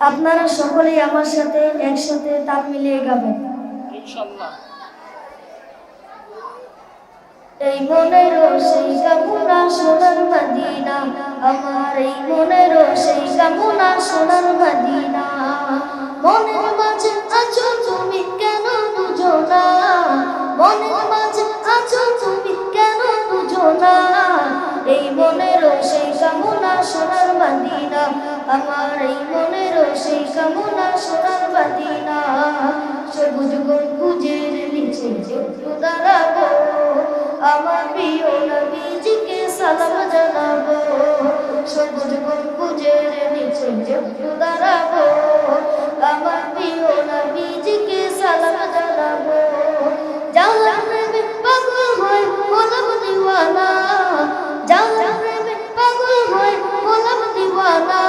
আপনারা সকলেই আমার সাথে একসাথে তাল মিলিয়ে গাবেন। এই মনের সেই কামনা সোনার মদিনা আমার এই মনের সেই কামনা সোনার মদিনা। মনের মাঝে আছো তুমি কেন বুঝো না? মনের মাঝে আছো তুমি কেন বুঝো না? এই মনের সেই কামনা সোনার মদিনা আমার এই মনের দাঁড়াবো আমার প্রিয় নবীজিকে সালাম জানাব। সবুজ গম্বুজের নিচে একটু দাঁড়াবো আমার প্রিয় নবীজিকে সালাম জানাব। জাহান প্রেমে পাগল হয় গোলাপ দিওয়ানা জাহান প্রেমে পাগল হয় গোলাপ দিওয়ানা।